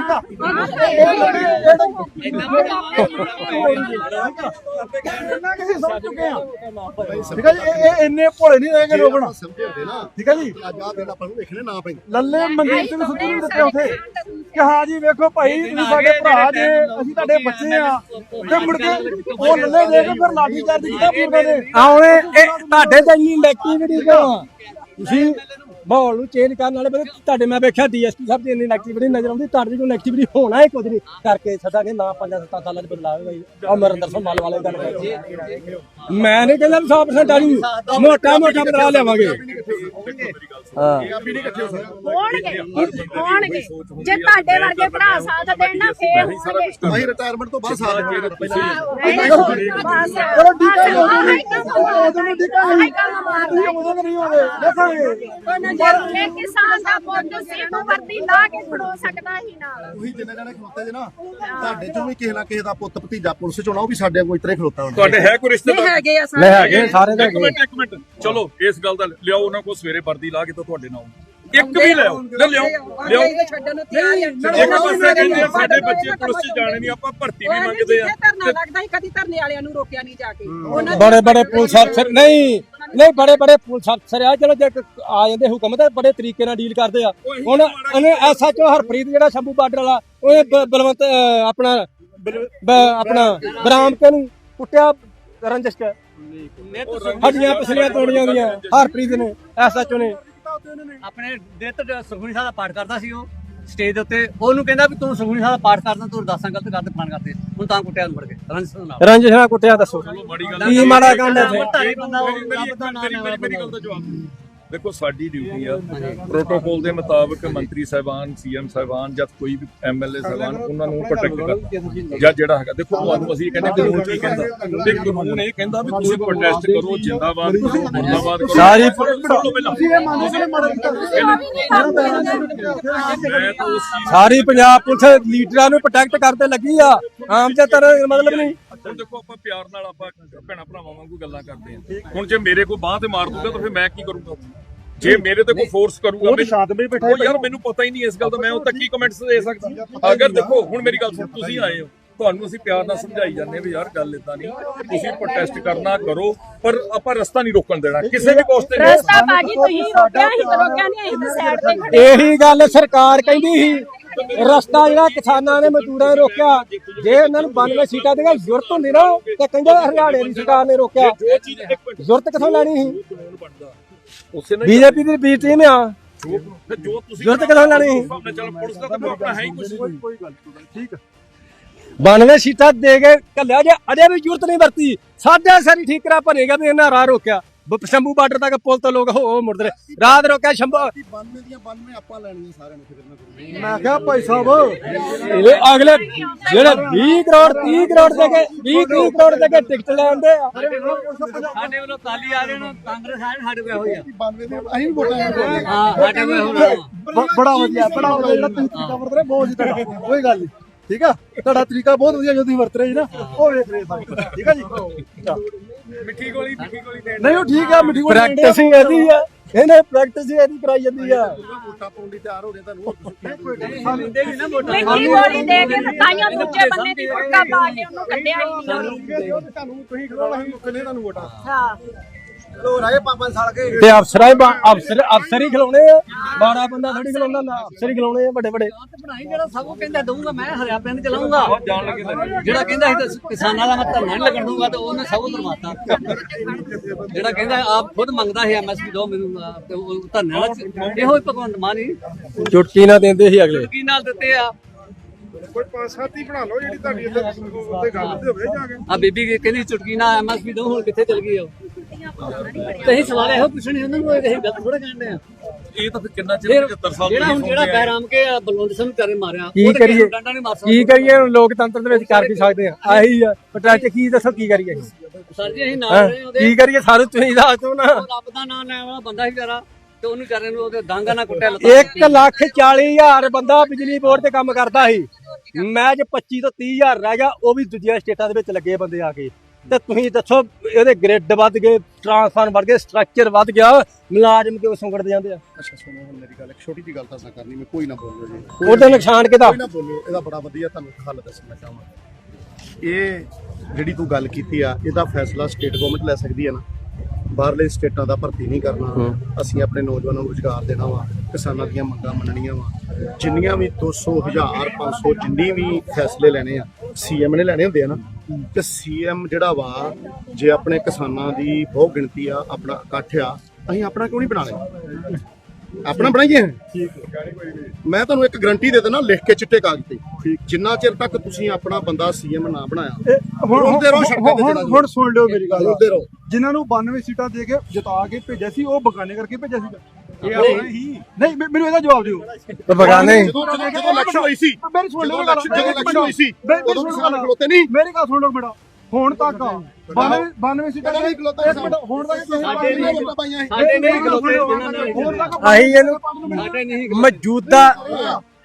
Speaker 2: ਆ ਠੀਕ ਹੈ ਜੀ ਇਹ ਇਹ ਇੰਨੇ ਭੋਲੇ ਨਹੀਂ ਹੋਏਗੇ ਰੋਕਣਾ
Speaker 1: ਸਮਝੇ ਹੁੰਦੇ ਨਾ
Speaker 2: ਠੀਕ ਹੈ ਜੀ
Speaker 1: ਅੱਜ ਆਹ ਦਿਨ ਆਪਾਂ ਨੂੰ ਵੇਖਣੇ ਨਾ ਪੈਂਦੇ
Speaker 2: ਲੱਲੇ ਮੰਦਿਰ ਤੇ ਵੀ ਸੁੱਤੇ ਨਹੀਂ ਦਿੱਤੇ ਉਥੇ। ਕਿ ਹਾਂ ਜੀ ਵੇਖੋ ਭਾਈ ਤੁਸੀਂ ਸਾਡੇ ਭਰਾ ਜੇ ਅਸੀਂ ਤੁਹਾਡੇ ਬੱਚੇ ਆ। ਤੇ ਮੁੜ ਕੇ ਉਹ ਲੱਲੇ ਦੇ ਕੇ ਫਿਰ ਲਾਠੀ ਚਾਰਜ ਕੀਤਾ ਪੂਰਨਾ ਨੇ
Speaker 3: ਆਉਣੇ ਇਹ ਤੁਹਾਡੇ ਤੇ ਇੰਨੀ ਨੈਗੇਟਿਵਿਟੀ ਕਿਉਂ ਤੁਸੀਂ ਮਾਹੌਲ ਨੂੰ ਚੇਂਜ ਕਰਨ ਵਾਲੇ ਬੰਦੇ ਤੁਹਾਡੇ ਮੈਂ ਵੇਖਿਆ ਡੀਐਸਪੀ ਸਾਹਿਬ ਦੀ ਇੰਨੀ ਨੈਗੇਟਿਵਿਟੀ ਨਜ਼ਰ ਆਉਂਦੀ ਤੁਹਾਡੇ ਕੋਲ ਨੈਗੇਟਿਵਿਟੀ ਹੋਣਾ ਹੀ ਕੁਝ ਨਹੀਂ ਕਰਕੇ ਸਦਾਂਗੇ ਨਾ ਪੰਜਾਂ ਸੱਤਾਂ ਸਾਲਾਂ ਚ ਬਦਲਾਅ ਜੀ ਅਮਰਿੰਦਰ ਸਿੰਘ ਮਾਲ ਵਾਲੇ ਗੱਲ ਕਰਦੇ ਮੈਂ ਨਹੀਂ ਕਹਿੰਦਾ ਵੀ 100% ਆਣੀ ਮੋਟਾ ਮੋਟਾ ਬਦਲਾਅ ਲਿਆਵਾਂਗੇ ਹਾਂ
Speaker 4: ਹੋਣਗੇ ਹੋਣਗੇ ਜੇ ਤੁਹਾਡੇ ਵਰਗੇ ਭਰਾ ਸਾਥ ਦੇਣ ਨਾ ਫੇਰ ਹੋਣਗੇ
Speaker 1: ਅਸੀਂ ਰਿਟਾਇਰਮੈਂਟ ਤੋਂ ਬਾਅਦ ਸਾਥ
Speaker 4: ਬਸ
Speaker 2: ਚਲੋ ਠੀਕ ਹੈ ਉਦੋਂ ਨੂੰ ਠੀਕ ਹੈ ਉਦੋਂ ਨੂੰ ਨਹੀਂ ਹੋਵੇ ਦੇਖਾਂਗੇ
Speaker 4: ਜੇ ਕਿਸਾਨ ਦਾ ਪੁੱਤ ਸੀ ਨੂੰ ਵਰਦੀ ਲਾ ਕੇ ਖੜੋ ਸਕਦਾ ਹੀ ਨਾਲ।
Speaker 1: ਤੁਸੀਂ ਜਿੰਨੇ ਜਣੇ ਖਲੋਤੇ ਜੇ ਨਾ ਤੁਹਾਡੇ ਚੋਂ ਵੀ ਕਿਸੇ ਨਾ ਕਿਸੇ ਦਾ ਪੁੱਤ ਭਤੀਜਾ ਪੁਲਿਸ ਚ ਹੋਣਾ ਉਹ ਵੀ ਸਾਡੇ ਕੋਲ ਇਤਰੇ ਖਲੋਤਾ ਹੋਣਾ।
Speaker 5: ਤੁਹਾਡੇ ਹੈ ਕੋਈ ਰਿਸ਼ਤੇਦਾਰ?
Speaker 4: ਹੈਗੇ ਆ
Speaker 3: ਲੈ ਹੈਗੇ ਸਾਰੇ ਦੇ
Speaker 5: ਇੱਕ ਮਿੰਟ ਇੱਕ ਮਿੰਟ। ਚਲੋ ਇਸ ਗੱਲ ਦਾ ਲਿਆਓ ਉਹਨਾਂ ਕੋਲ ਸਵੇਰੇ ਵਰਦੀ ਲਾ ਕੇ ਤਾਂ ਤੁਹਾਡੇ ਨਾਲ ਇੱਕ ਵੀ ਲਿਆਓ। ਲੈ ਲਿਆਓ ਲਿਆਓ। ਇੱਕ ਪਾਸੇ ਕਹਿੰਦੇ ਸਾਡੇ ਬੱਚੇ ਪੁਲਿਸ 'ਚ ਜਾਣੇ ਨਹੀਂ ਆਪਾਂ ਭਰਤੀ ਵੀ ਮੰਗਦੇ ਆ।
Speaker 4: ਧਰਨਾ ਲੱਗਦਾ ਹੀ ਕਦੀ ਧਰਨੇ ਵਾਲਿਆਂ ਨੂੰ ਰੋਕਿਆ ਨਹੀਂ ਜਾ ਕੇ। ਉਹਨਾਂ
Speaker 3: ਬੜੇ ਬੜੇ ਪੁਲਿਸ ਅਫਸਰ ਨਹੀਂ। ਨਹੀਂ ਬੜੇ ਬੜੇ ਪੁਲਿਸ ਅਫਸਰ ਆ ਚਲੋ ਜੇ ਆ ਜਾਂਦੇ ਹੁਕਮ ਤੇ ਬੜੇ ਤਰੀਕੇ ਨਾਲ ਡੀਲ ਕਰਦੇ ਆ। ਹੁਣ ਉਹਨੇ ਐਸਐਚਓ ਹਰਪ੍ਰੀਤ ਜਿਹੜਾ ਸ਼ੰਭੂ ਬਾਰਡਰ ਵਾਲਾ ਉਹਨੇ ਬਲਵੰਤ ਆਪਣਾ ਆਪਣਾ ਬਰਾਮ ਕੇ ਨੂੰ ਕੁੱਟਿਆ ਰੰਜਸ ਚ ਹੱਡੀਆਂ ਪਿਛਲੀਆਂ ਤੋੜੀਆਂ ਦੀਆਂ ਹਰਪ੍ਰੀਤ ਨੇ ਐਸਐਚਓ ਨੇ।
Speaker 6: ਆਪਣੇ ਦਿੱਤ ਸੁਖਮਨੀ ਸਾਹਿਬ ਦਾ ਪਾਠ ਕਰਦਾ ਸੀ ਉਹ। ਸਟੇਜ ਦੇ ਉੱਤੇ ਉਹਨੂੰ ਕਹਿੰਦਾ ਵੀ ਤੂੰ ਸੁਖਮਨੀ ਸਾਹਿਬ ਦਾ ਪਾਠ ਕਰਦਾ ਤੂੰ ਅਰਦਾਸਾਂ ਗਲਤ ਕਰਦੇ ਫਲਾਣ ਕਰਦੇ। ਹੁਣ ਤਾਂ ਕੁੱਟਿਆ ਨੂੰ ਫੜ ਕੇ। ਰੰਜਸ ਨਾਲ।
Speaker 3: ਰੰਜਸ ਨਾਲ ਕੁੱਟਿਆ ਦੱਸੋ। ਕੀ ਮਾੜਾ ਕੰਮ ਹੈ ਇੱਥੇ?
Speaker 6: ਧਾਰੀ ਬੰਦਾ ਉਹ
Speaker 5: ਮੇਰੀ-
Speaker 6: ਰੱਬ ਦਾ ਨਾਮ
Speaker 5: ਗੱਲ ਦਾ ਜਵਾਬ। ਦੇਖੋ ਸਾਡੀ ਡਿਊਟੀ ਆ। ਪ੍ਰੋਟੋਕੋਲ ਦੇ ਮੁਤਾਬਕ ਮੰਤਰੀ ਸਾਹਿਬਾਨ ਸੀਐਮ ਸਾਹਿਬਾਨ ਜਾਂ ਕੋਈ ਵੀ ਐਮਐਲਏ ਸਾਹਿਬਾਨ ਉਹਨਾਂ ਨੂੰ ਪ੍ਰੋਟੈਕਟ ਕਰਨਾ ਜਾਂ ਜਿਹੜਾ ਹੈਗਾ। ਦੇਖੋ ਤੁਹਾਨੂੰ ਅਸੀਂ ਕਹਿੰਦੇ ਕਾਨੂੰਨ ਕੀ ਕਹਿੰਦਾ। ਤੇ ਕਾਨੂੰਨ ਇਹ ਕਹਿੰਦਾ ਵੀ ਤੁਸੀਂ ਪ੍ਰੋਟੈਸਟ ਕਰੋ ਜਿੰਦਾਬਾਦ ਕਰੋ ਮੁਰਦਾਬਾਦ ਕਰੋ।
Speaker 3: ਸਾਰੀ ਸਾਰੀ ਪੰਜਾਬ ਪੁਲਿਸ ਲੀਡਰਾਂ ਨੂੰ ਪ੍ਰੋਟੈਕਟ ਕਰਦੇ ਲੱਗੀ ਆ। ਆਮ ਜਤਰ ਮਤਲਬ ਨਹੀਂ।
Speaker 5: ਹੁਣ ਦੇਖੋ ਆਪਾਂ ਪਿਆਰ ਨਾਲ ਆਪਾਂ ਭੈਣਾ ਭਰਾਵਾਂ ਵਾਂਗੂ ਗੱਲਾਂ ਕਰਦੇ ਹਾਂ। ਹੁਣ ਜੇ ਮੇਰੇ ਕੋਈ ਬਾਹ ਤੇ ਮਾਰ ਦੂਗਾ ਤਾਂ ਫਿਰ ਮੈਂ ਕੀ ਕਰੂੰਗਾ? ਜੇ ਮੇਰੇ ਤੇ ਕੋਈ ਫੋਰਸ ਕਰੂਗਾ
Speaker 2: ਉਹ ਤਾਂ ਸ਼ਾਂਤਮਈ ਬੈਠਾ
Speaker 5: ਯਾਰ ਮੈਨੂੰ ਪਤਾ ਹੀ ਨਹੀਂ ਇਸ ਗੱਲ ਦਾ ਮੈਂ ਉਹ ਤੱਕ ਕੀ ਕਮੈਂਟਸ ਦੇ ਸਕਦਾ। ਅਗਰ ਦੇਖੋ ਹੁਣ ਮੇਰੀ ਗੱਲ ਸੁਣ ਤੁਸੀਂ ਆਏ ਹੋ ਤੁਹਾਨੂੰ ਅਸੀਂ ਪਿਆਰ ਨਾਲ ਸਮਝਾਈ ਜਾਂਦੇ ਵੀ ਯਾਰ ਗੱਲ ਇਦਾਂ ਨਹੀਂ ਤੁਸੀਂ ਪ੍ਰੋਟੈਸਟ ਕਰਨਾ ਕਰੋ ਪਰ ਆਪਾਂ ਰਸਤਾ ਨਹੀਂ ਰੋਕਣ ਦੇਣਾ ਕਿਸੇ ਵੀ ਕੋਸਟ ਤੇ ਨਹੀਂ
Speaker 4: ਰਸਤਾ ਬਾਜੀ ਤੁਸੀਂ ਰੋਕਿਆ ਹੀ ਰੋਕਿਆ ਨਹੀਂ ਅਸੀਂ ਤਾਂ ਸਾਈਡ ਤੇ ਖੜੇ
Speaker 3: ਇਹੀ ਗੱਲ ਸਰਕਾਰ ਕਹਿੰਦੀ ਸੀ। ਰਸਤਾ ਜਿਹੜਾ ਕਿਸਾਨਾਂ ਨੇ ਮਜ਼ਦੂਰਾਂ ਨੇ ਰੋਕਿਆ ਜੇ ਉਹਨਾਂ ਨੂੰ 92 ਸੀਟਾਂ ਦੀ ਜ਼ਰੂਰਤ ਹੁੰਦੀ ਨਾ ਤੇ ਕਹਿੰਦੇ ਹਰਿਆਣੇ ਦੀ ਸਰਕਾਰ ਨੇ ਰੋਕਿਆ। ਜ਼ਰੂਰਤ ਕਿੱਥੋਂ ਲੈਣੀ ਸੀ?
Speaker 5: ਉਸੇ ਨਾਲ
Speaker 3: ਬੀਜੇਪੀ ਦੀ ਬੀ ਟੀਮ ਆ।
Speaker 5: ਜੋ ਫਿਰ ਜੋ ਤੁਸੀਂ
Speaker 3: ਜ਼ਰੂਰਤ ਕਿੱਥੋਂ ਲੈਣੀ ਸੀ
Speaker 5: ਸਾਹਮਣੇ ਚੱਲ ਪੁਲਿਸ ਦਾ ਤਾਂ ਆਪਣਾ ਹੈ ਹੀ ਕੁਝ
Speaker 2: ਕੋਈ ਗੱਲ ਨਹੀਂ ਠੀਕ ਹੈ
Speaker 3: 92 ਸੀਟਾਂ ਦੇ ਕੇ ਕੱਲਿਆ ਜੇ ਅਜੇ ਵੀ ਜ਼ਰੂਰਤ ਨਹੀਂ ਵਰਤੀ। ਸਾਡਾ ਸਾਰੀ ਠੀਕ ਕਰਾ ਭਰੇਗਾ ਵੀ ਇਹਨਾਂ ਰਾਹ ਰੋਕਿਆ। ਬ- ਸ਼ੰਭੂ ਬਾਰਡਰ ਤੱਕ ਪੁਲ ਤੋਂ ਲੋਕ ਹੋ ਹੋ ਮੁੜਦੇ ਰਹੇ। ਰਾਤ ਰੋਕਿਆ ਸ਼ੰਭੂ।
Speaker 1: 92 ਦੀਆਂ 92 ਆਪਾਂ ਲੈਣੀਆਂ ਸਾਰਿਆਂ ਨੇ ਫਿਕਰ ਨਾ ਕਰੋ
Speaker 2: ਮੈਂ ਕਿਹਾ ਭਾਈ ਸਾਹਿਬ
Speaker 3: ਇਹ ਅਗਲੇ ਜਿਹੜੇ 20 ਕਰੋੜ 30 ਕਰੋੜ ਦੇ ਕੇ 20 30 ਕਰੋੜ ਦੇ ਕੇ ਟਿਕਟ ਲੈਂਦੇ ਆ।
Speaker 6: ਸਾਡੇ ਵੱਲੋਂ ਕਾਲੀ ਆ ਰਹੇ ਨੇ ਕਾਂਗਰਸ ਆ ਰਹੇ ਸਾਡੇ ਕੋਲ ਹੋਈ ਆ।
Speaker 1: 92 ਦੇ ਅਸੀਂ ਵੀ ਵੋਟਾਂ ਲੈਣੀਆਂ
Speaker 6: ਹਾਂ ਸਾਡੇ ਕੋਲ ਹੋਣਾ
Speaker 2: ਬ- ਬੜਾ ਵਧੀਆ ਬੜਾ ਵਧੀਆ। ਜਿਹੜਾ ਤੁਸੀਂ ਤਰੀਕਾ ਵਰਤ ਰਹੇ ਬਹੁਤ ਵਧੀਆ। ਕੋਈ ਗੱਲ ਨਹੀਂ। ਠੀਕ ਆ? ਤੁਹਾਡਾ ਤਰੀਕਾ ਬਹੁਤ ਵਧੀਆ ਜੋ ਤੁਸੀਂ ਵਰਤ ਰਹੇ ਜੀ ਨਾ ਉਹ ਵੇਖ ਰਹੇ ਸਾਰੇ। ਠੀਕ ਆ ਜੀ?
Speaker 5: ਮਿੱਠੀ ਗੋਲੀ ਮਿੱਠੀ ਗੋਲੀ ਦੇਣ
Speaker 2: ਨਹੀਂ ਉਹ ਠੀਕ ਆ ਮਿੱਠੀ ਗੋਲੀ
Speaker 3: ਪ੍ਰੈਕਟਿਸਿੰਗ ਇਹਦੀ ਆ। ਇਹਨੇ ਪ੍ਰੈਕਟਿਸ ਇਹਦੀ ਕਰਾਈ ਜਾਂਦੀ ਆ।
Speaker 1: ਵੋਟਾਂ ਪਾਉਣ ਲਈ ਤਿਆਰ ਹੋ ਗਏ ਤੁਹਾਨੂੰ
Speaker 6: ਨਹੀਂ ਨਾ ਵੋਟਾਂ
Speaker 4: ਮਿੱਟੀ ਗੋਲੀ ਦੇ ਕੇ ਤਾਈਆਂ ਦੂਜੇ ਬੰਨੇ ਦੀ ਵੋਟਾਂ ਪਾ ਕੇ ਉਹਨੂੰ ਕੱਢਿਆ ਹੀ ਨਹੀਂ।
Speaker 2: ਤੁਹਾਨੂੰ ਤੁਸੀਂ ਖੜੋ ਅਸੀਂ ਮੁੱਕਨੇ ਤੁਹਾਨੂੰ ਵੋਟਾਂ।
Speaker 4: ਹਾਂ।
Speaker 3: ਤੇ ਅਫਸਰਾਂ ਹੀ ਬਾ- ਅਫਸਰ ਅਫਸਰ ਹੀ ਖਿਲਾਉਣੇ ਆ। ਬਾੜਾ ਬੰਦਾ ਥੋੜੀ ਖਿਲਾਉਂਦਾ ਹੁੰਦਾ ਅਫਸਰ ਹੀ ਖਿਲਾਉਣੇ ਆ ਵੱਡੇ ਵੱਡੇ।
Speaker 6: ਬਣਾਈ ਜਿਹੜਾ ਸਭ ਉਹ ਕਹਿੰਦਾ ਦਊਂਗਾ ਮੈਂ ਹਰਿਆ ਪਿੰਡ ਚਲਾਉਂਗਾ। ਜਿਹੜਾ ਕਹਿੰਦਾ ਸੀ ਤਾਂ ਕਿਸਾਨਾਂ ਦਾ ਮੈਂ ਧਰਨਾ ਨਹੀਂ ਲੱਗਣ ਦਊਂਗਾ ਤੇ ਉਹਨੇ ਸਭ ਧਰਮਾਤਾ ਜਿਹੜਾ ਕਹਿੰਦਾ ਆਪ ਖੁਦ ਮੰਗਦਾ ਸੀ ਐਮਐਸਪੀ ਦੋ ਮੈਨੂੰ ਅਹ, ਤੇ ਉਹ ਧਰਨੇ ਵਾਲਾ ਇਹੋ ਹੀ ਭਗਵੰਤ ਮਾਨ ਹੀ।
Speaker 3: ਚੁਟਕੀ ਨਾ ਦਿੰਦੇ ਸੀ ਅਗਲੇ।
Speaker 6: ਕੀ ਨਾਲ ਦਿੱਤੇ ਆ।
Speaker 2: ਕੋਈ ਪੰਜ ਸੱਤ ਹੀ ਬਣਾ ਲਓ ਜਿਹੜੀ ਤੁਹਾਡੀ ਇੱਥੇ ਉੱਤੇ ਗੱਲ ਤੇ ਹੋਵੇ ਜਾ ਕੇ
Speaker 6: ਆ ਬੀਬੀ ਕਹਿੰਦੀ ਚੁਟਕੀ ਨਾਲ ਐਮਐਸਪੀ ਦੋ ਹੁਣ ਕਿੱਥੇ ਚਲ ਗਈ ਉਹ? ਤੇ ਅਸੀਂ ਸਵਾਲ ਇਹੋ ਪੁੱਛਣੇ ਉਹਨਾਂ ਨੂੰ ਇਹ ਗਲਤ ਥੋੜਾ ਕਹਿੰਦੇ ਆ।
Speaker 5: ਇਹ ਤਾਂ ਫਿਰ ਕਿੰਨਾ ਚਿਰ
Speaker 6: ਫਿਰ
Speaker 5: 75 ਸਾਲ
Speaker 6: ਜਿਹੜਾ ਹੁਣ ਜਿਹੜਾ। ਬੈਰਾਮ ਕੇ ਬਲਵੰਤ ਸਿੰਘ ਕਰੇ ਮਾਰਿਆ
Speaker 3: ਕੀ
Speaker 6: ਉਹ ਤਾਂ ਕਿਸੇ
Speaker 3: ਕਰੀਏ?
Speaker 6: ਨੂੰ ਡੰਡਾ ਨਹੀਂ ਮਾਰ ਸਕਦਾ।
Speaker 3: ਕੀ ਕਰੀਏ? ਹੁਣ ਲੋਕਤੰਤਰ ਦੇ ਵਿੱਚ ਕਰ ਕੀ ਸਕਦੇ ਆ? ਆਹੀ ਆ। ਪ੍ਰੋਟੈਸਟ ਕੀ ਦੱਸੋ ਕੀ ਕਰੀਏ
Speaker 6: ਸਰ ਜੀ ਅਸੀਂ
Speaker 3: ਹੈਂ?
Speaker 6: ਨਾਲ ਰਹੇ ਉਹਦੇ।
Speaker 3: ਕੀ ਕਰੀਏ? ਸਾਰੇ ਤੁਸੀਂ ਦੱਸ ਨਾ।
Speaker 6: ਰੱਬ ਦਾ ਨਾਮ ਲੈਣ ਵਾਲਾ ਬੰਦਾ ਸੀ ਜਰਾ ਤੇ ਉਹਨੂੰ ਵਿਚਾਰੇ ਨੂੰ ਉਹਦੇ ਡਾਂਗਾ ਨਾਲ ਕੁੱਟਿਆ ਲੱਤਾਂ
Speaker 3: 1 ਲੱਖ 40 ਹਜ਼ਾਰ ਬੰਦਾ ਬਿਜਲੀ ਬੋਰਡ ਤੇ ਕੰਮ ਕਰਦਾ ਸੀ। ਮੈਂ ਜੇ 25 ਤੋਂ 30 ਹਜ਼ਾਰ ਰਹਿ ਗਿਆ ਉਹ ਵੀ ਦੂਜੀਆਂ ਸਟੇਟਾਂ ਦੇ ਵਿੱਚ ਲੱਗੇ ਬੰਦੇ ਆ ਕੇ। ਤੇ ਤੁਸੀਂ ਦੱਸੋ ਇਹਦੇ ਗ੍ਰਿਡ ਵੱਧ ਗਏ ਟਰਾਂਸਫਾਰਮ ਵੱਧ ਗਏ ਸਟਰਕਚਰ ਵੱਧ ਗਿਆ ਮੁਲਾਜ਼ਮ ਕਿਉਂ ਸੰਗੜਦੇ ਜਾਂਦੇ ਆ?
Speaker 1: ਅੱਛਾ ਸੁਣੋ ਹੁਣ ਮੇਰੀ ਗੱਲ ਇੱਕ ਛੋਟੀ ਜੀ ਗੱਲ ਤਾਂ ਨਾ ਕਰਨੀ ਮੈਂ ਕੋਈ ਨਾ ਬੋਲੋ ਜੀ।
Speaker 3: ਉਹਦਾ ਨੁਕਸਾਨ ਕਿਹਦਾ?
Speaker 1: ਕੋਈ ਨਾ ਬੋਲੋ ਇਹਦਾ ਬੜਾ ਵਧੀਆ ਤੁਹਾਨੂੰ ਹੱਲ ਦੱਸਣਾ ਚਾਹਾਂਗਾ। ਇਹ ਜਿਹੜੀ ਤੂੰ ਗੱਲ ਕੀਤੀ ਆ ਇਹਦਾ ਫੈਸਲਾ ਸਟੇਟ ਗਵਰਨਮੈਂਟ ਲੈ ਸਕਦੀ ਹੈ ਨਾ। ਬਾਹਰਲੇ ਸਟੇਟਾਂ ਦਾ ਭਰਤੀ ਨਹੀਂ ਕਰਨਾ। ਅਸੀਂ ਆਪਣੇ ਨੌਜਵਾਨਾਂ ਨੂੰ ਰੁਜ਼ਗਾਰ ਦੇਣਾ ਵਾ ਕਿਸਾਨਾਂ ਦੀਆਂ ਮੰਗਾਂ ਮੰਨਣੀਆਂ ਵਾ। ਜਿੰਨੀਆਂ ਵੀ 200 1000 500 ਜਿੰਨੀ ਵੀ ਫੈਸਲੇ ਲੈਣੇ ਆ ਸੀਐਮ ਨੇ ਲੈਣੇ ਹੁੰਦੇ ਆ ਨਾ ਤੇ ਸੀਐਮ ਜਿਹੜਾ ਵਾ ਜੇ ਆਪਣੇ ਕਿਸਾਨਾਂ ਦੀ ਬਹੁਤ ਗਿਣਤੀ ਆ ਆਪਣਾ ਇਕੱਠ ਆ ਅਸੀਂ ਆਪਣਾ ਕਿਉਂ ਨਹੀਂ ਬਣਾ ਲਿਆ ਆਪਣਾ ਬਣਾਈਏ? ਮੈਂ ਤੁਹਾਨੂੰ ਇੱਕ ਗਰੰਟੀ ਦੇ ਦਿੰਦਾ ਲਿਖ ਕੇ ਚਿੱਟੇ ਕਾਗਜ਼ ਤੇ। ਜਿੰਨਾ ਚਿਰ ਤੱਕ ਤੁਸੀਂ ਆਪਣਾ ਬੰਦਾ ਸੀਐਮ ਨਾ ਬਣਾਇਆ
Speaker 2: ਹੁਣ ਸੁਣ ਲਿਓ ਮੇਰੀ ਗੱਲ। ਜਿਨ੍ਹਾਂ ਨੂੰ 92 ਸੀਟਾਂ ਦੇ ਕੇ ਜਿਤਾ ਕੇ ਭੇਜਿਆ ਸੀ ਉਹ ਬਗਾਨੇ ਕਰਕੇ ਭੇਜਿਆ ਹੀ ਨਹੀਂ। ਮੈਨੂੰ ਇਹਦਾ ਜਵਾਬ ਦਿਓ।
Speaker 3: ਤੇ ਬਗਾਨੇ।
Speaker 1: ਜਦੋਂ ਜਦੋਂ ਇਲੈਕਸ਼ਨ ਹੋਈ ਸੀ।
Speaker 2: ਮੇਰੀ ਸੁਣ ਲਿਓ
Speaker 1: ਜਦੋਂ ਇਲੈਕਸ਼ਨ ਹੋਈ ਸੀ। ਉਦੋਂ। ਖਲੋਤੇ ਨਹੀਂ।
Speaker 2: ਮੇਰੀ ਗੱਲ ਸੁਣ ਲਓ ਬੇਟਾ ਹੁਣ ਤੱਕ 92 92 ਸੀਟਾਂ
Speaker 1: ਨਹੀਂ ਖਲੋਤਾ
Speaker 2: ਇੱਕ ਮਿੰਟ ਹੁਣ ਤੱਕ ਕਿਸੇ
Speaker 1: ਸਾਡੇ
Speaker 2: ਨੇ
Speaker 1: ਨਹੀਂ ਵੋਟਾਂ ਪਾਈਆਂ ਸੀ।
Speaker 6: ਸਾਡੇ ਨਹੀਂ ਖਲੋਤੇ ਜਿਨ੍ਹਾਂ ਨੇ
Speaker 2: ਹੁਣ ਤੱਕ
Speaker 3: ਅਸੀਂ ਇਹਨੂੰ
Speaker 6: ਸਾਡੇ ਨਹੀਂ
Speaker 3: ਮੌਜੂਦਾ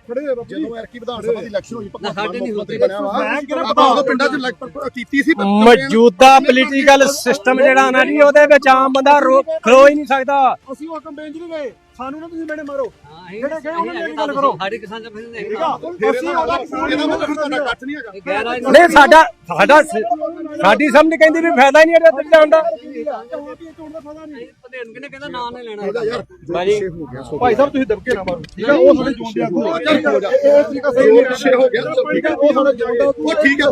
Speaker 2: ਖੜੇ ਹੋਏ ਬਾਬਾ ਜੀ।
Speaker 1: ਜਦੋਂ ਐਰਕੀ ਵਿਧਾਨ ਸਭਾ ਦੀ ਇਲੈਕਸ਼ਨ ਹੋਈ
Speaker 6: ਨਾ, ਸਾਡੇ ਨਹੀਂ
Speaker 1: ਮੰਤਰੀ
Speaker 6: ਖਲੋਤੇ।
Speaker 1: ਬਣਿਆ ਵਾ
Speaker 2: ਮੈਂ ਕਿਹੜਾ
Speaker 1: ਆਪਾਂ ਉਦੋਂ ਪਿੰਡਾਂ 'ਚ ਇਲੈਕਟ ਕੀਤੀ ਸੀ ਪਰ
Speaker 3: ਮੌਜੂਦਾ ਪੋਲੀਟੀਕਲ ਸਿਸਟਮ ਜਿਹੜਾ ਨਾ ਜੀ ਉਹਦੇ ਵਿੱਚ ਆਮ ਬੰਦਾ ਖਲੋ ਹੀ ਨਹੀਂ ਸਕਦਾ।
Speaker 2: ਅਸੀਂ ਉਹ ਕੰਪੇਨ 'ਚ ਨਹੀਂ ਗਏ। ਸਾਨੂੰ ਨਾ ਤੁਸੀਂ ਮੇਰੇ ਮਾਰੋ। ਜਿਹੜੇ ਗਏ ਉਹਨਾਂ ਦੀ ਗੱਲ ਕਰੋ।
Speaker 6: ਸਾਡੇ ਕਿਸਾਨ
Speaker 2: ਠੀਕ ਆ? ਅਸੀਂ ਉਹਦਾ ਕਿਸਾਨ
Speaker 1: ਇਹਦਾ ਮਤਲਬ ਤੁਹਾਡਾ ਇਕੱਠ ਨਹੀਂ ਹੈਗਾ।
Speaker 6: ਗੈਰ ਆਈ
Speaker 3: ਨਹੀਂ ਸਾਡਾ ਸਾਡਾ ਸਾਡੀ ਸਮਝ ਕਹਿੰਦੀ ਵੀ ਫਾਇਦਾ ਹੀ ਨਹੀਂ ਇਹਦੇ ਉੱਤੇ ਜਾਣ ਦਾ।
Speaker 6: ਪ੍ਰਧਾਨ ਕਿਨੇ ਕਹਿੰਦਾ ਨਾਂ ਨਹੀਂ ਲੈਣਾ
Speaker 1: ਇਹਦਾ ਯਾਰ
Speaker 3: ਭਾਜੀ।
Speaker 1: ਹੋ ਗਿਆ ਸੋ
Speaker 2: ਭਾਈ ਸਾਹਿਬ ਤੁਸੀਂ ਦਬਕੇ ਨਾ ਮਾਰੋ। ਠੀਕ ਆ? ਉਹ ਸਾਡੇ ਜੂਨ ਦੇ ਆਗੂ ਆ।
Speaker 1: ਚੱਲ ਹੋ ਜਾ
Speaker 2: ਇਹ ਤਰੀਕਾ ਸਹੀ
Speaker 1: ਜੋ
Speaker 2: ਨਹੀਂ
Speaker 1: ਪਿੱਛੇ ਹੋ ਗਿਆ। ਸੋ ਠੀਕ ਹੈ ਉਹ ਸਾਡਾ ਜਾਂਦਾ ਉਹ ਠੀਕ ਹੈ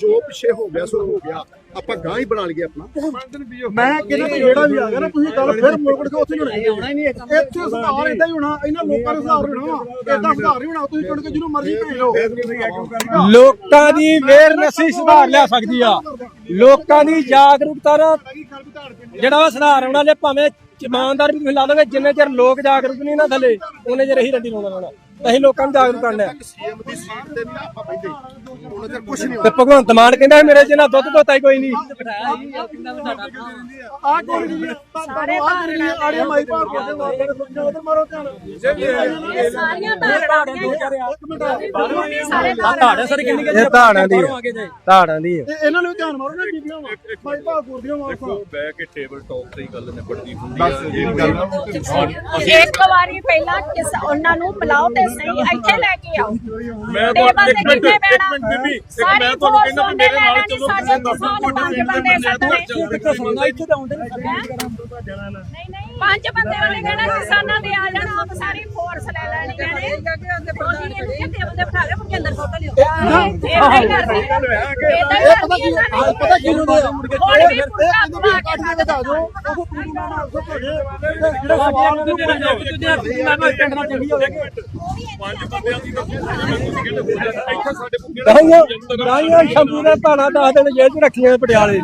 Speaker 1: ਜੋ ਪਿੱਛੇ ਹੋ ਗਿਆ ਸੋ ਹੋ ਗਿਆ। ਆਪਾਂ ਗਾਂ ਹੀ ਬਣਾ ਲਈਏ ਆਪਣਾ।
Speaker 2: ਮੈਂ ਕਿਹਨਾਂ ਤੇ ਜਿਹੜਾ ਵੀ ਆ ਗਿਆ ਨਾ ਤੁਸੀਂ ਗੱਲ ਫਿਰ ਮੋੜ ਕੇ ਉੱਥੇ ਹੀ
Speaker 6: ਆਉਣਾ ਹੀ
Speaker 2: ਇੱਥੇ ਸੁਧਾਰ ਇਦਾਂ ਹੀ ਹੋਣਾ ਇਹਨਾਂ ਲੋਕਾਂ ਦਾ ਸੁਧਾਰ ਹੋਣਾ। ਇਦਾਂ ਸੁਧਾਰ ਨਹੀਂ ਹੋਣਾ ਤੁਸੀਂ ਚੁਣ ਕੇ ਜਿਹਨੂੰ ਮਰਜ਼ੀ ਭੇਜ ਲਓ।
Speaker 3: ਲੋਕਾਂ ਦੀ ਅਵੇਅਰਨੈਸ ਹੀ ਸੁਧਾਰ ਲਿਆ ਸਕਦੀ ਆ। ਲੋਕਾਂ ਦੀ ਜਾਗਰੂਕਤਾ ਨਾਲ ਜਿਹੜਾ ਵਾ ਸੁਧਾਰ ਆਉਣਾ ਜੇ ਭਾਵੇਂ ਇਮਾਨਦਾਰ ਵੀ ਤੁਸੀਂ ਲਾ ਲਓਗੇ ਜਿੰਨੇ ਚਿਰ ਲੋਕ ਜਾਗਰੂਕ ਨਹੀਂ ਨਾ ਥੱਲੇ ਉਹਨੇ ਚਿਰ ਹੀ ਰੰਡੀ ਲਾਉਣਾ ਲਾਉਣਾ ਅਸੀਂ ਲੋਕਾਂ ਨੂੰ ਜਾਗਰੂਕ ਕਰਨਾ ਹੈ।
Speaker 1: ਸੀਐਮ ਦੀ ਸੀਟ ਤੇ ਨਹੀਂ ਆਪਾਂ ਬੈਠੇ ਉਹਨਾਂ ਤੇ ਕੁਝ ਨਹੀਂ
Speaker 3: ਤੇ ਭਗਵੰਤ ਮਾਨ ਕਹਿੰਦਾ ਮੇਰੇ ਜਿੰਨਾ ਦੁੱਧ ਧੋਤਾ ਹੀ ਕੋਈ ਨਹੀਂ।
Speaker 2: ਆ ਕੋਣ ਜੀ ਸਾਰੇ ਆੜੇ ਮਾਈ ਭਾਰ ਕੇ ਉਧਰ ਮਾਰੋ ਧਿਆਨ।
Speaker 4: ਸਾਰੀਆਂ
Speaker 3: ਧਾੜਾ ਸਰ ਕਿੰਨੀ ਇਹ ਧਾੜਾਂ ਦੀ ਹੈ। ਧਾੜਾਂ ਦੀ ਹੈ।
Speaker 2: ਇਹਨਾਂ ਨੂੰ ਵੀ ਧਿਆਨ ਮਾਰੋ ਨਾ ਬੀਬੀਆਂ ਮਾਈ ਭਾਰ ਗੁਰਦੀਆਂ ਵਾਪਸ
Speaker 5: ਦੇਖੋ ਬਹਿ ਕੇ ਟੇਬਲ ਟਾਕ ਤੇ ਹੀ ਗੱਲ ਨਿਬੜਦੀ ਹੁੰਦੀ ਇਹ ਗੱਲ
Speaker 4: ਇੱਕ ਵਾਰੀ ਪਹਿਲਾਂ ਕਿਸ ਉਹਨਾਂ ਨੂੰ ਬੁਲਾਓ ਤੇ ਸਹੀ ਇੱਥੇ ਲੈ ਕੇ ਆਓ।
Speaker 5: ਮੈਂ
Speaker 4: ਟੇਬਲ
Speaker 5: ਤਾਂ ਇੱਕ
Speaker 4: ਤੇ
Speaker 5: ਮਿੰਟ
Speaker 4: ਕਿੰਨੇ
Speaker 5: ਇੱਕ
Speaker 4: ਬੈਣਾ
Speaker 5: ਮਿੰਟ ਬੀਬੀ ਇੱਕ
Speaker 4: ਸਾਰੀ
Speaker 5: ਮੈਂ ਤੁਹਾਨੂੰ
Speaker 4: ਫੋਰਸ
Speaker 5: ਕਹਿੰਦਾ ਵੀ ਮੇਰੇ ਨਾਲ
Speaker 4: ਉਹਨੇ
Speaker 5: ਚਲੋ
Speaker 4: ਸਾਡੇ
Speaker 5: ਤੁਸੀਂ ਦੱਸੋ
Speaker 4: ਕਿਸਾਨ ਪੰਜ ਬੰਦੇ ਸੱਦਣੇ
Speaker 3: ਕਿੱਥੋਂ ਸੁਣਨਾ ਇੱਥੇ ਤਾਂ ਆਉਂਦੇ
Speaker 4: ਨਹੀਂ ਨਹੀਂ ਪੰਜ ਬੰਦੇ ਵਾਲੇ ਕਹਿਣਾ ਕਿਸਾਨਾਂ ਦੇ ਆ ਜਾਣਾ ਉਹ ਸਾਰੀ ਫੋਰਸ ਲੈ ਲੈਣੀ ਕਹਿੰਦੇ। ਉਹਦੀ ਇਹਨੂੰ ਕਿਤੇ ਬੰਦੇ ਬਿਠਾ ਲਿਓ ਮੁੜ ਕੇ ਅੰਦਰ ਸੁੱਟ ਲਿਓ। ਇਹ ਨਹੀਂ ਕਰਦੇ ਇਹ ਪਤਾ ਕੀ
Speaker 2: ਪਤਾ ਕੀ ਹੁੰਦੇ ਆ?
Speaker 4: ਹੁਣ ਵੀ
Speaker 2: ਇਹ ਕਹਿੰਦੇ ਵੀ ਕੱਟ ਕੇ ਵਧਾ ਦਿਓ। ਉਹ ਪੂਰੀ ਨਾਲ ਸਭ ਹੋ ਜੇ ਜਿਹੜਾ ਸਵਾਲ
Speaker 3: ਪਿੰਡ ਨਾਲ ਚੰਗੀ ਹੋਵੇਗੀ
Speaker 5: ਪੰਜ ਬੰਦਿਆਂ ਦੀ ਗੱਲ ਇੱਥੇ ਸਾਡੇ
Speaker 3: ਸ਼ੰਭੂ ਦੇ ਧਾਣਾ ਦਸ ਦਿਨ ਜੇਲ੍ਹ 'ਚ ਰੱਖੀਆਂ ਪਟਿਆਲੇ।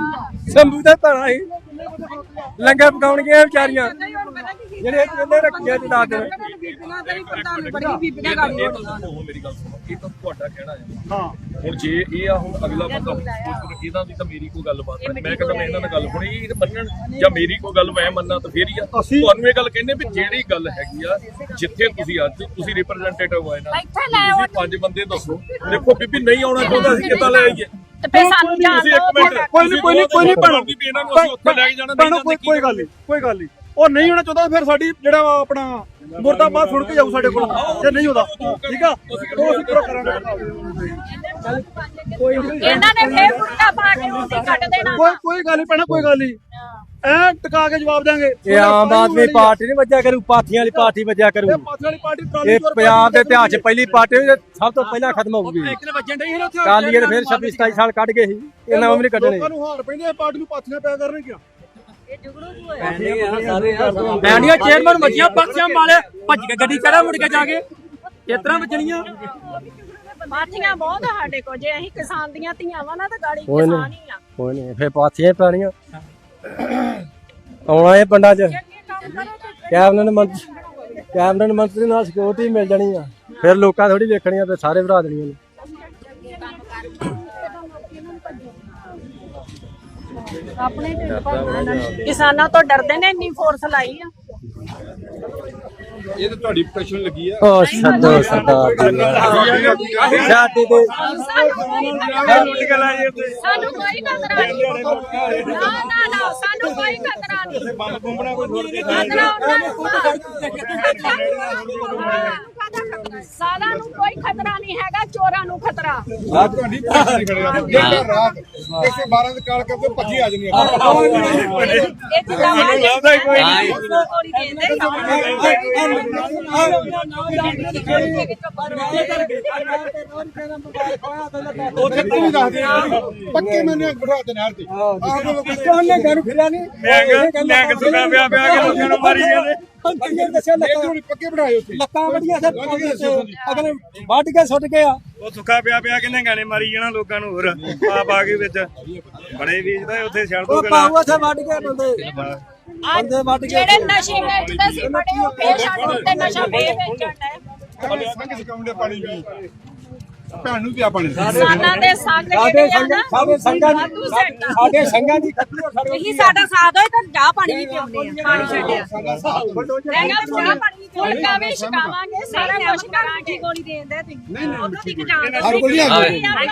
Speaker 3: ਸ਼ੰਭੂ ਦੇ ਧਾਣਾ ਹੀ ਲੰਗਰ ਪਕਾਉਣਗੀਆਂ ਵਿਚਾਰੀਆਂ। ਜਿਹੜੇ ਕਹਿੰਦੇ ਰੱਖੀਆਂ
Speaker 5: ਉਹ ਮੇਰੀ ਗੱਲ ਸੁਣੋ। ਇਹ ਤਾਂ ਤੁਹਾਡਾ ਕਹਿਣਾ ਹੈ। ਹਾਂ। ਹੁਣ ਜੇ ਇਹ ਆ ਹੁਣ ਅਗਲਾ ਬੰਦਾ ਇਹਦਾ ਦੀ ਤਾਂ ਮੇਰੀ ਕੋਈ ਗੱਲਬਾਤ ਨਹੀਂ ਮੈਂ ਕਹਿੰਦਾ ਮੈਂ ਇਹਨਾਂ ਨਾਲ ਗੱਲ ਹੋਣੀ ਇਹ ਮੰਨਣ ਜਾਂ ਮੇਰੀ ਕੋਈ ਗੱਲ ਮੈਂ ਮੰਨਾਂ ਤਾਂ ਫੇਰ ਹੀ ਆ। ਤੁਹਾਨੂੰ ਇਹ ਗੱਲ ਕਹਿੰਦੇ ਵੀ ਜਿਹੜੀ ਗੱਲ ਹੈਗੀ ਆ ਜਿੱਥੇ ਤੁਸੀਂ ਅੱਜ ਤੁਸੀਂ ਰਿਪਰੈਜ਼ੈਂਟੇਟਿਵ ਹੋਏ ਨਾ ਤੁਸੀਂ। ਪੰਜ ਬੰਦੇ ਦੱਸੋ। ਦੇਖੋ ਬੀਬੀ ਨਹੀਂ ਆਉਣਾ ਚਾਹੁੰਦਾ ਅਸੀਂ ਕਿੱਦਾਂ ਲੈ ਆਈਏ?
Speaker 4: ਤੇ ਫਿਰ ਸਾਨੂੰ ਜਾਣ
Speaker 5: ਮਿੰਟ
Speaker 2: ਕੋਈ ਨਹੀਂ ਕੋਈ ਨਹੀਂ ਕੋਈ ਨਹੀਂ ਭੈਣੋ
Speaker 5: ਵੀ ਇਹਨਾਂ ਨੂੰ ਅਸੀਂ ਉੱਥੇ ਲੈ ਕੇ ਜਾਣਾ
Speaker 2: ਭੈਣੋ ਕੋਈ ਕੋਈ ਗੱਲ ਨਹੀਂ ਕੋਈ ਗੱਲ ਨਹੀਂ ਉਹ ਨਹੀਂ ਹੋਣਾ ਚਾਹੁੰਦਾ ਫਿਰ ਸਾਡੀ ਜਿਹੜਾ ਵਾ ਆਪਣਾ ਮੁਰਦਾਬਾਦ ਸੁਣ ਕੇ ਜਾਊ ਸਾਡੇ ਕੋਲ। ਜੇ ਨਹੀਂ ਹੁੰਦਾ ਠੀਕ ਆ? ਉਹ ਅਸੀਂ ਪੂਰਾ ਕਰਾਂਗੇ।
Speaker 4: ਇਹਨਾਂ ਨੇ ਫੇਰ ਪੁੱਟਾ ਪਾ ਕੇ ਉਹਦੀ ਕੱਟ ਦੇਣਾ
Speaker 2: ਕੋਈ ਕੋਈ ਗੱਲ ਨਹੀਂ ਭੈਣਾ ਕੋਈ ਗੱਲ ਨਹੀਂ ਐ ਟਿਕਾ ਕੇ ਜਵਾਬ ਦਾਂਗੇ
Speaker 3: ਇਹ ਆਮ ਆਦਮੀ ਪਾਰਟੀ ਨਹੀਂ ਵੱਜਿਆ ਕਰੂ ਪਾਥੀਆਂ ਵਾਲੀ ਪਾਰਟੀ ਵੱਜਿਆ ਕਰੂ।
Speaker 2: ਇਹ ਪਾਥੀ ਵਾਲੀ ਪਾਰਟੀ ਟਰਾਲੀ
Speaker 3: ਇਹ
Speaker 2: ਚੋਰ
Speaker 3: ਪੰਜਾਬ ਦੇ ਇਤਿਹਾਸ 'ਚ ਪਹਿਲੀ ਪਾਰਟੀ ਹੋਈ, ਸਭ ਤੋਂ ਪਹਿਲਾਂ ਖਤਮ ਹੋਊਗੀ। ਕਾਲੀਏ ਨੇ ਫਿਰ 26 27 ਸਾਲ ਕੱਢ ਗਏ ਸੀ। ਇਹਨਾਂ ਵੀ ਨਹੀਂ ਕੱਢਣੇ।
Speaker 2: ਲੋਕਾਂ ਨੂੰ ਹਾਰ ਪੈਂਦੇ ਆ ਪਾਰਟੀ ਨੂੰ ਪਾਥੀਆਂ ਪਿਆ ਕਰਨਗੀਆਂ
Speaker 3: ਬੈਂਡੀਆਂ ਚੇਅਰਮੈਨ ਵੱਜੀਆਂ ਬਖਸ਼ਾਂ ਵਾਲੇ ਭੱਜ ਕੇ ਗੱਡੀ ਚੜਾ ਮੁੜ ਕੇ ਜਾ ਕੇ। ਇਸ ਤਰ੍ਹਾਂ ਵੱਜਣੀਆਂ?
Speaker 4: ਪਾਥੀਆਂ ਬਹੁਤ ਆ ਸਾਡੇ ਕੋਲ। ਜੇ ਅਸੀਂ ਕਿਸਾਨ ਦੀਆਂ ਧੀਆਂ ਵਾ ਨਾ ਤਾਂ ਗਾੜੀ। ਕਿਸਾਨ ਹੀ ਆ।
Speaker 3: ਕੋਈ ਨਹੀਂ ਫਿਰ ਪਾਥੀਆਂ ਪੈਣੀਆਂ। ਆਉਣਾ ਇਹ ਪਿੰਡਾਂ 'ਚ। ਕੈਬਨਿਟ ਮੰਤਰੀ ਕੈਬਨਿਟ ਮੰਤਰੀ ਨਾਲ ਸਿਕਿਉਰਿਟੀ ਮਿਲ ਜਾਣੀ ਆ। ਫਿਰ ਲੋਕਾਂ ਥੋੜੀ ਵੇਖਣੀਆਂ ਤੇ ਸਾਰੇ ਭਰਾ ਦੇਣੀਆਂ ਨੇ।
Speaker 4: ਆਪਣੇ। ਕਿਸਾਨਾਂ ਤੋਂ ਡਰਦੇ ਨੇ ਇੰਨੀ ਫੋਰਸ ਲਾਈ ਆ।
Speaker 2: ਇਹ ਤਾਂ ਤੁਹਾਡੀ ਪ੍ਰੋਟੈਕਸ਼ਨ ਲੱਗੀ ਆ।
Speaker 3: ਓ ਛੱਡੋ ਸਰਦਾਰ। ਜੀ ਸਾਡੀ ਤੇ
Speaker 4: ਸਾਨੂੰ ਕੋਈ ਖਤਰਾ ਨਹੀਂ। ਨਾ ਨਾ ਨਾ ਸਾਨੂੰ ਕੋਈ ਖਤਰਾ ਨਹੀਂ। ਖਤਰਾ ਉਹਨਾਂ ਨੂੰ। ਸਾਲਾਂ ਨੂੰ ਕੋਈ ਖਤਰਾ ਨਹੀਂ ਹੈਗਾ ਚੋਰਾਂ ਨੂੰ ਖਤਰਾ
Speaker 2: ਤੁਹਾਡੀ ਪ੍ਰੋਟੈਕਸ਼ਨ ਖੜਿਆ ਜਿਹੜਾ ਰਾਤ 112 ਦੇ ਕਾਲ ਕਰਕੇ ਭੱਜੀ ਆ ਜਣੀ
Speaker 4: ਇਹ ਜਿੱਦਾਂ ਲੱਗਦਾ ਕੋਈ ਨਹੀਂ ਗੋਲੀ ਦੇ
Speaker 2: ਉੱਥੇ ਤੂੰ ਵੀ ਦੱਸ ਦੇ ਪੱਕੇ ਮੈਨੇ ਬਿਠਾ ਤੇ ਨਹਿਰ ਤੇ ਆਹ
Speaker 3: ਉਹਨੇ ਗਨ ਫਿਰਿਆ ਨਹੀਂ ਮੈਂ ਮੈਂ ਪਿਆ ਪਿਆ ਪਿਆ ਕੇ ਲੋਕਾਂ ਨੂੰ ਮਾਰੀ ਜਾਂਦੇ ਦੱਸਿਆ ਲੱਤਾਂ?
Speaker 2: ਪੱਕੇ ਬਿਠਾਏ ਉੱਥੇ।
Speaker 3: ਲੱਤਾਂ ਵੱਡੀਆਂ ਸੇ ਅਗਲੇ ਵੱਢ ਕੇ ਸੁੱਟ ਕੇ ਆ।
Speaker 7: ਉਹ ਸੁੱਕਾ ਪਿਆ ਪਿਆ ਕਿੰਨੇ ਗਾਣੇ ਮਾਰੀ ਜਾਣਾ ਲੋਕਾਂ ਨੂੰ ਹੋਰ ਆ ਪਾ ਕੇ ਵਿੱਚ। ਬੜੇ ਬੀਜਦਾ ਉੱਥੇ ਛੱਡ ਦੋ
Speaker 3: ਉਹ ਪਾਉਆ ਸੇ ਵੱਢ ਕੇ ਬੰਦੇ। ਬੰਦੇ ਵੱਢ ਕੇ
Speaker 4: ਜਿਹੜੇ ਨਸ਼ੇ ਵੇਚਦੇ ਸੀ ਬੜੇ ਉਹ ਫੇਰ ਛੱਡ ਦਿੱਤੇ ਨਸ਼ਾ ਫੇਰ ਵੇਚਣ ਡਏ
Speaker 2: ਸੰਗ ਸਕਾਉਂਦੇ ਪਾਣੀ ਵੀ ਭੈਣ ਨੂੰ ਪਿਆ ਪਾਣੀ
Speaker 4: ਕਿਸਾਨਾਂ ਦੇ ਸੰਗ
Speaker 3: ਸਾਡੇ
Speaker 4: ਜਿਹੜੇ ਆ
Speaker 3: ਸੰਗ
Speaker 4: ਨਾ
Speaker 3: ਸਾਡੇ ਸੰਗਾਂ
Speaker 4: ਵਾਧੂ ਸੈੱਟ ਆ।
Speaker 3: ਸਾਡੇ ਸੰਗਾਂ ਦੀ
Speaker 4: ਇਹੀ ਸਾਡਾ ਸਾਥ ਹੋਏ ਤਾਂ ਚਾਹ ਪਾਣੀ ਵੀ ਪਿਉਂਦੇ ਆ। ਪਾਣੀ ਛੱਡਿਆ ਮੈਂ ਕਿਹਾ ਚਾਹ ਪਾਣੀ ਵੀ ਫੁਲਕਾ ਵੀ ਛਕਾਵਾਂਗੇ ਸਾਰਾ ਕੁਝ ਕਰਾਂਗੇ। ਗੋਲੀ ਦੇ ਦਿੰਦੇ ਤੁਸੀਂ ਉਦੋਂ ਤੱਕ ਜਾਣਦੇ
Speaker 2: ਹਰ ਗੋਲੀ ਆ ਗਈ।
Speaker 4: ਸੀ